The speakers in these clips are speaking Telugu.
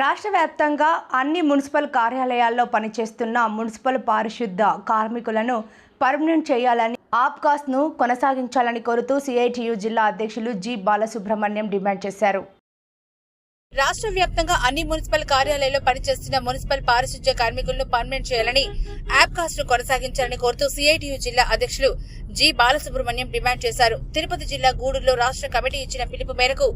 రాష్ట్ర వ్యాప్తంగా అన్ని మున్సిపల్ కార్యాలయాల్లో పనిచేస్తున్న మున్సిపల్ పారిశుద్ధ కార్మికులను పర్మనెంట్ చేయాలని ఆప్కాస్ను కొనసాగించాలని కోరుతూ సిఐటియు జిల్లా అధ్యక్షులు జి బాలసుబ్రహ్మణ్యం డిమాండ్ చేశారు. రాష్ట్ర వ్యాప్తంగా అన్ని మున్సిపల్ కార్యాలయాల్లో పనిచేస్తున్న మున్సిపల్ పారిశుధ్య కార్మికులను పర్మనెంట్ చేయాలని యాప్ కాస్ట్ను కొనసాగించాలని కోరుతూ సిఐటియు జిల్లా అధ్యక్షులు జి బాలసుబ్రహ్మణ్యం డిమాండ్ చేశారు. తిరుపతి జిల్లా గూడూరులో రాష్ట్ర కమిటీ ఇచ్చిన పిలుపు మేరకు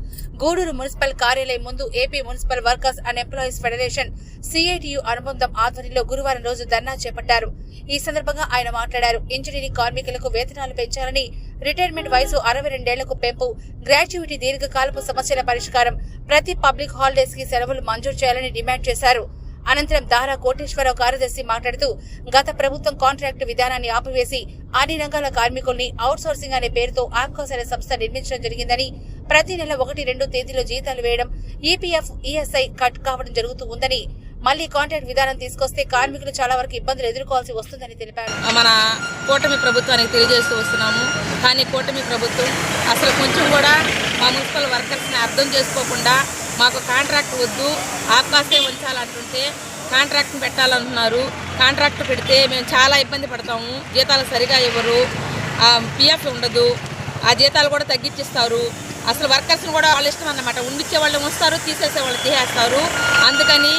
గూడూరు మున్సిపల్ కార్యాలయం ముందు AP municipal workers and employees federation CITU అనుబంధం ఆధ్వర్యంలో గురువారం రోజు ధర్నా చేపట్టారు. ఈ సందర్భంగా ఆయన మాట్లాడారు. ఇంజనీరింగ్ కార్మికులకు వేతనాలు పెంచాలని రిటైర్మెంట్ వయసు అరవై రెండేళ్ళకు పెంపు. గ్రాడ్యుయేటీ దీర్ఘకాలపు సమస్యల పరిష్కారం. ప్రతి పబ్లిక్ హాలిడేస్కి సెలవులు మంజూరు చేయాలని డిమాండ్ చేశారు. అనంతరం దారా కోటేశ్వరరావు కార్యదర్శి మాట్లాడుతూ గత ప్రభుత్వం కాంట్రాక్టు విధానాన్ని ఆపివేసి అన్ని రంగాల కార్మికుల్ని అవుట్ సోర్సింగ్ అనే పేరుతో ఆప్కాస్ అనే సంస్థ నిర్మించడం జరిగిందని ప్రతి నెల ఒకటి రెండు తేదీలో జీతాలు వేయడం ఈపీఎఫ్ ఈఎస్ఐ కట్ కావడం జరుగుతూ ఉందని మళ్ళీ కాంట్రాక్ట్ విధానం తీసుకొస్తే కార్మికులు చాలా వరకు ఇబ్బందులు ఎదుర్కోవాల్సి వస్తుందని తెలిపారు. మన కూటమి ప్రభుత్వానికి తెలియజేస్తూ వస్తున్నాము. కానీ కూటమి ప్రభుత్వం అసలు కొంచెం కూడా మా మున్సిపల్ వర్కర్స్ని అర్థం చేసుకోకుండా మాకు కాంట్రాక్ట్ వద్దు ఆకాశే ఉంచాలంటుంటే కాంట్రాక్ట్ని పెట్టాలంటున్నారు. కాంట్రాక్ట్ పెడితే మేము చాలా ఇబ్బంది పడతాము. జీతాలు సరిగా ఇవ్వరు. పిఎఫ్ ఉండదు. ఆ జీతాలు కూడా తగ్గించిస్తారు. అసలు వర్కర్స్ని కూడా వాళ్ళ ఇష్టం అన్నమాట. ఉండిచ్చే వాళ్ళు వస్తారు తీసేసే వాళ్ళు తీసేస్తారు. అందుకని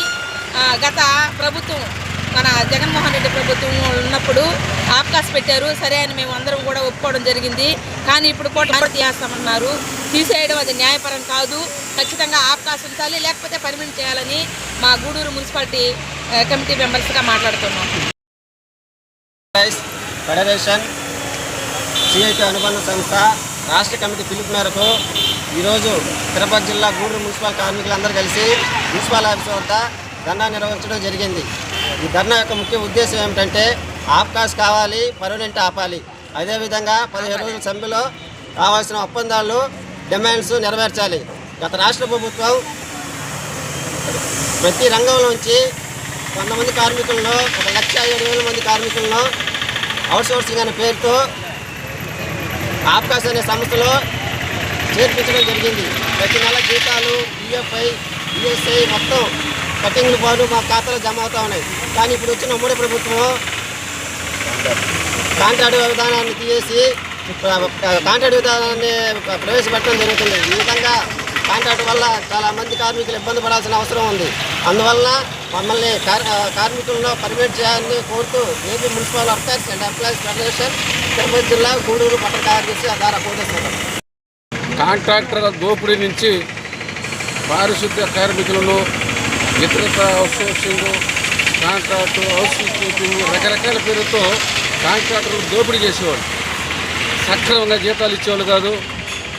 గత ప్రభుత్వం మన జగన్మోహన్ రెడ్డి ప్రభుత్వం ఉన్నప్పుడు ఆప్కాస్ పెట్టారు. సరే అని మేము అందరం కూడా ఒప్పుకోవడం జరిగింది. కానీ ఇప్పుడు కోట్ల తీసేస్తామన్నారు. తీసేయడం అది న్యాయపరం కాదు. ఖచ్చితంగా ఆప్కాస్ ఉంచాలి లేకపోతే పర్మిట్ చేయాలని మా గూడూరు మున్సిపాలిటీ కమిటీ మెంబర్స్గా మాట్లాడుతున్నాం. ఫెడరేషన్ సిఐటి అనుబంధ సంస్థ రాష్ట్ర కమిటీ పిలుపు మేరకు ఈరోజు తిరుపతి జిల్లా గూడూరు మున్సిపల్ కార్మికులందరూ కలిసి మున్సిపల్ ఆఫీస్ వద్ద ధర్నా నిర్వహించడం జరిగింది. ఈ ధర్నా యొక్క ముఖ్య ఉద్దేశం ఏమిటంటే ఆప్కాస్ కావాలి పర్మనెంట్ ఆపాలి. అదేవిధంగా పదిహేను రోజుల సమ్మెలో కావాల్సిన ఒప్పందాలు డిమాండ్స్ నెరవేర్చాలి. గత రాష్ట్ర ప్రభుత్వం ప్రతి రంగంలోంచి కొంతమంది కార్మికులను ఒక లక్ష ఏడు వేల మంది కార్మికులను అవుట్సోర్సింగ్ అనే పేరుతో ఆప్కాస్ అనే సంస్థలో చేర్పించడం జరిగింది. ప్రతి నెల జీతాలు ఈఎఫ్ఐ ఈఎస్ఐ మొత్తం కటింగ్లు పాలు మా ఖాతాలో జమ అవుతా ఉన్నాయి. కానీ ఇప్పుడు వచ్చిన ఉమ్మడి ప్రభుత్వం కాంట్రాక్ట్ విధానాన్ని తీసేసి కాంట్రాక్ట్ విధానాన్ని ప్రవేశపెట్టడం జరుగుతుంది. ఈ విధంగా కాంట్రాక్ట్ వల్ల చాలా మంది కార్మికులు ఇబ్బంది పడాల్సిన అవసరం ఉంది. అందువల్ల మమ్మల్ని కార్మికులను పర్మిట్ చేయాలని కోరుతూ AP municipal workers and employees federation Tirupati జిల్లా గూడూరు పట్టణ కార్యదర్శి ద్వారా కోటేశ్వరం కాంట్రాక్టర్ల దోపిడీ నుంచి పారిశుద్ధ్య కార్మికులను ఇతరత అవుట్సోర్సింగ్ కాంట్రాక్టు హౌస్ కీపింగ్ రకరకాల పేరుతో కాంట్రాక్టర్లు దోపిడీ చేసేవాళ్ళు. సక్రమంగా జీతాలు ఇచ్చేవాళ్ళు కాదు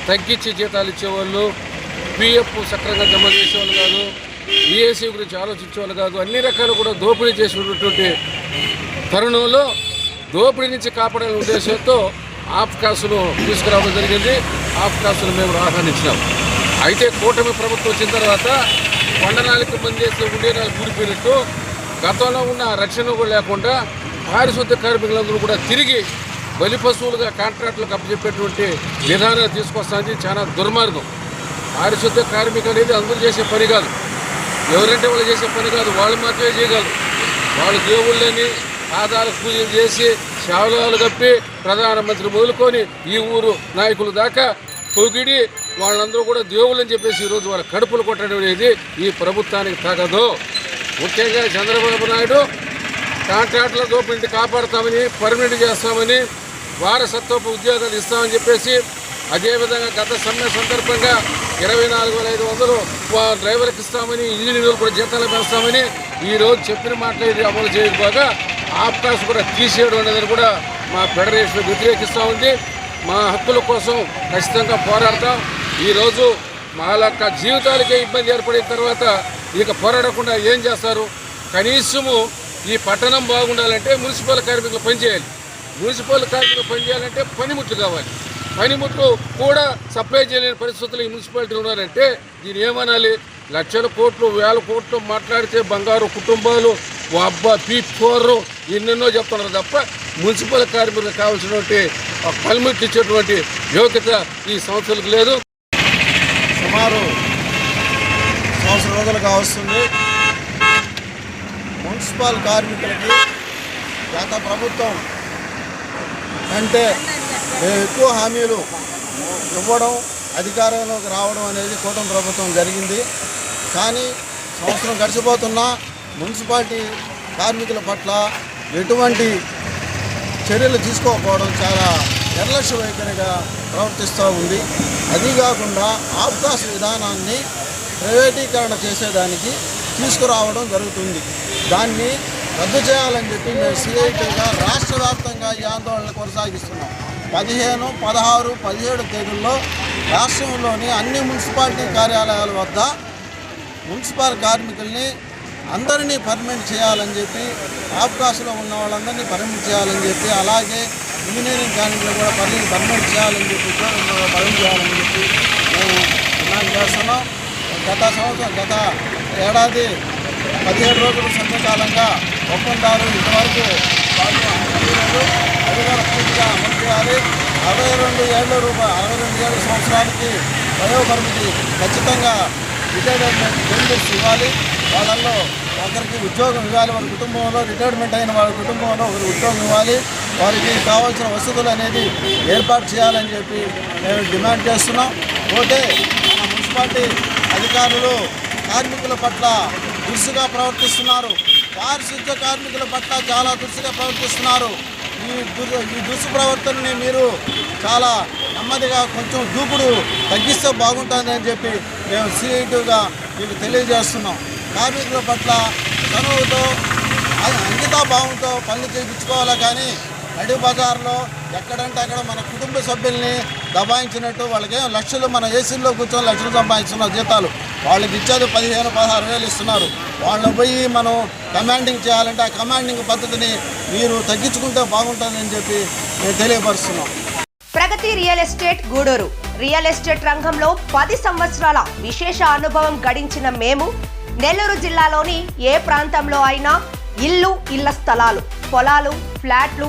తగ్గించి జీతాలు ఇచ్చేవాళ్ళు పిఎఫ్ సక్రమంగా జమ చేసేవాళ్ళు కాదు ఈఏసీ గురించి ఆలోచించేవాళ్ళు కాదు అన్ని రకాలు కూడా దోపిడీ చేసినటువంటి తరుణంలో దోపిడీ నుంచి కాపాడాలనే ఉద్దేశంతో ఆఫ్కాసులు తీసుకురావడం జరిగింది. ఆఫ్కాసులు మేము ఆహ్వానించినాం. అయితే కూటమి ప్రభుత్వం వచ్చిన తర్వాత కొండనాలకి మంది ఉండే నాలుగు కూడిపోయినట్టు గతంలో ఉన్న రక్షణ కూడా లేకుండా పారిశుద్ధ కార్మికులందరూ కూడా తిరిగి బలి పశువులుగా కాంట్రాక్టులకు అప్పచెప్పేటువంటి విధానాలు తీసుకొస్తానని చాలా దుర్మార్గం. పారిశుద్ధ కార్మికులు అనేది అందరూ చేసే పని కాదు. ఎవరంటే వాళ్ళు చేసే పని కాదు వాళ్ళు మాత్రమే చేయగలరు. వాళ్ళు దేవుళ్ళని పాదాలకు పూజలు చేసి శావలాలు కప్పి ప్రధానమంత్రి మొదలుకొని ఈ ఊరు నాయకులు దాకా పొగిడి వాళ్ళందరూ కూడా దేవుళ్ళని చెప్పేసి ఈరోజు వాళ్ళ కడుపులు కొట్టడం అనేది ఈ ప్రభుత్వానికి తగదు. ముఖ్యంగా చంద్రబాబు నాయుడు కాంట్రాక్టుల దోపిడీని కాపాడతామని పర్మనెంట్ చేస్తామని వారసత్వపు ఉద్యోగాలు ఇస్తామని చెప్పేసి అదేవిధంగా గత సమ్మె సందర్భంగా ఇరవై నాలుగు వేల ఐదు వందలు వా- డ్రైవర్కి ఇస్తామని ఇంజనీర్లు కూడా జీతాలు పెంచుతామని ఈరోజు చెప్పిన మాటలు ఇది అమలు చేయకపోగా ఆప్కాస్ కూడా తీసేయడం అనేది కూడా మా ఫెడరేషన్ వ్యతిరేకిస్తూ ఉంది. మా హక్కుల కోసం ఖచ్చితంగా పోరాడతాం. ఈరోజు మా జీవితాలకే ఇబ్బంది ఏర్పడిన తర్వాత ఇక పోరాడకుండా ఏం చేస్తారు? కనీసము ఈ పట్టణం బాగుండాలంటే మున్సిపల్ కార్మికులు పనిచేయాలి. మున్సిపల్ కార్మికులు పనిచేయాలంటే పనిముట్లు కావాలి. పనిముట్లు కూడా సప్లై చేయలేని పరిస్థితులు ఈ మున్సిపాలిటీ ఉన్నారంటే దీని ఏమనాలి? లక్షల కోట్లు వేల కోట్లు మాట్లాడితే బంగారు కుటుంబాలు ఓ అబ్బా పీఫోర్ ఎన్నెన్నో చెప్తున్నారు తప్ప మున్సిపల్ కార్మికులకు కావాల్సినటువంటి ఆ పనిముట్లు ఇచ్చేటువంటి యోగ్యత ఈ సంస్థలకు లేదు. సుమారు సంవత్సరం రోజులుగా వస్తుంది మున్సిపల్ కార్మికులకి గత ప్రభుత్వం అంటే ఎక్కువ హామీలు ఇవ్వడం అధికారంలోకి రావడం అనేది కూటమి ప్రభుత్వం జరిగింది. కానీ సంవత్సరం గడిచిపోతున్నా మున్సిపాలిటీ కార్మికుల పట్ల ఎటువంటి చర్యలు తీసుకోకపోవడం చాలా నిర్లక్ష్య వైఖరిగా ప్రవర్తిస్తూ ఉంది. అది కాకుండా ఆబ్కాస్ విధానాన్ని ప్రైవేటీకరణ చేసేదానికి తీసుకురావడం జరుగుతుంది. దాన్ని రద్దు చేయాలని చెప్పి మేము సిఐటిగా రాష్ట్ర వ్యాప్తంగా ఈ ఆందోళన కొనసాగిస్తున్నాం. పదిహేను పదహారు పదిహేడు తేదీల్లో రాష్ట్రంలోని అన్ని మున్సిపాలిటీ కార్యాలయాల వద్ద మున్సిపల్ కార్మికుల్ని అందరినీ పర్మిట్ చేయాలని చెప్పి ఆఫ్కాస్లో ఉన్న వాళ్ళందరినీ పర్మిట్ చేయాలని చెప్పి అలాగే ఇంజనీరింగ్ కాలేజీలో కూడా పర్మనెంట్ పర్మనెంట్ చేయాలని చెప్పి ఉద్యోగంలో చేయాలని చెప్పి మేము డిమాండ్ చేస్తున్నాం. గత సంవత్సరం గత ఏడాది పదిహేడు రోజులు సంతకాలంగా ఒప్పందాలు ఇంతవరకు వాళ్ళు అందలేదు అది కూడా పూర్తిగా అమలు చేయాలి. అరవై రెండు ఏళ్ళ రూపాయలు అరవై రెండు ఏళ్ళ సంవత్సరానికి వయోపరిమితి ఖచ్చితంగా రిటైర్మెంట్ బెనిఫిట్స్ ఇవ్వాలి. వాళ్ళల్లో ఒకరికి ఉద్యోగం ఇవ్వాలి వాళ్ళ కుటుంబంలో రిటైర్మెంట్ అయిన వాళ్ళ కుటుంబంలో ఒకరికి ఉద్యోగం ఇవ్వాలి. వారికి కావాల్సిన వసతులు అనేది ఏర్పాటు చేయాలని చెప్పి మేము డిమాండ్ చేస్తున్నాం. పోతే మన మున్సిపాలిటీ అధికారులు కార్మికుల పట్ల దురుసుగా ప్రవర్తిస్తున్నారు. పారిశుద్ధ్య కార్మికుల పట్ల చాలా దురుసుగా ప్రవర్తిస్తున్నారు. ఈ దుర్ ఈ దురుసు ప్రవర్తనని మీరు చాలా నెమ్మదిగా కొంచెం దూకుడు తగ్గిస్తే బాగుంటుందని చెప్పి మేము సీఐటీగా మీకు తెలియజేస్తున్నాం. కార్మికుల పట్ల చనువుతో అంకితాభావంతో పనులు చేయించుకోవాలి కానీ నడి బజార్లో ఎక్కడంటే అక్కడ మన కుటుంబ సభ్యుల్ని దబాయించినట్టు వాళ్ళకి లక్షలు మన ఏసీల్లో కూర్చొని లక్షలు సంపాదిస్తున్నారు జీతాలు. వాళ్ళకి ఇచ్చేది పదిహేను పదహారు వేలు ఇస్తున్నారు. వాళ్ళు పోయి మనం కమాండింగ్ చేయాలంటే ఆ కమాండింగ్ పద్ధతిని మీరు తగ్గించుకుంటే బాగుంటుందని చెప్పి నేను తెలియపరుస్తున్నాం. Pragati real estate Gudur. Real estate రంగంలో పది సంవత్సరాల విశేష అనుభవం గడించిన మేము నెల్లూరు జిల్లాలోని ఏ ప్రాంతంలో అయినా ఇల్లు ఇళ్ళ స్థలాలు పొలాలు ఫ్లాట్లు